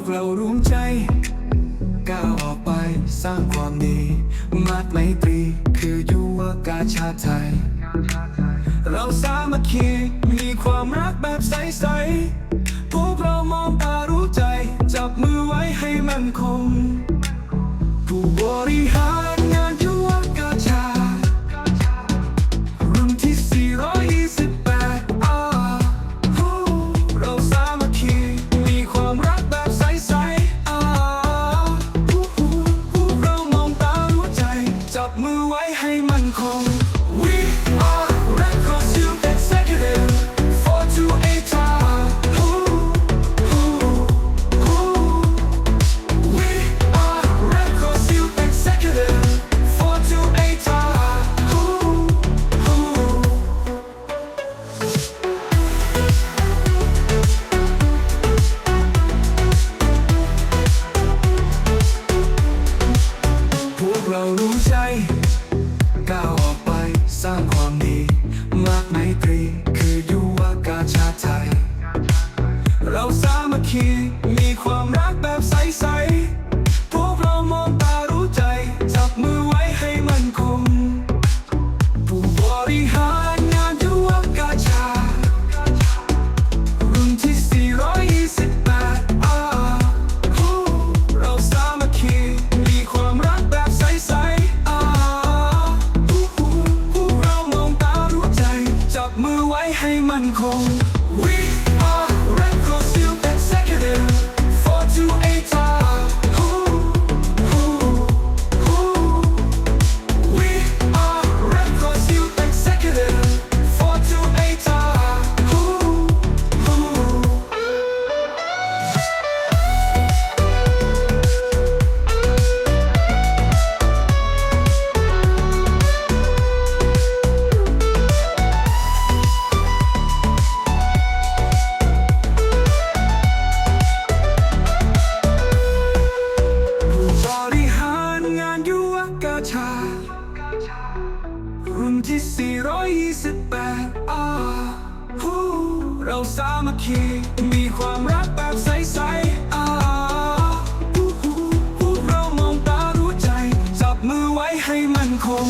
กเรารวมใจ ก้าวออกไปสร้างความดี มาดไมตรีคือยุวกาชาติไทย เราสามัคคีมีความรักแบบใสๆพวกเรามองตารู้ใจ จับมือไว้ให้มั่นคงผู้บริหาร คีมีความรักแบบใสๆพวกเรามองตารู้ใจ จับมือไว้ให้มันคงผู้บริหารงานยุวกาชา รุ่นที่ 428อ่าฮู้เราสามัคคีมีความรักแบบใสๆอ่าฮู้ฮู้เรามองตารู้ใจ จับมือไว้ให้มันคง We รุ่นที่ 428อาฮู้เราสามัคคีมีความรักแบบใสๆอาฮู้เรามองตารู้ใจ จับมือไว้ให้มันคง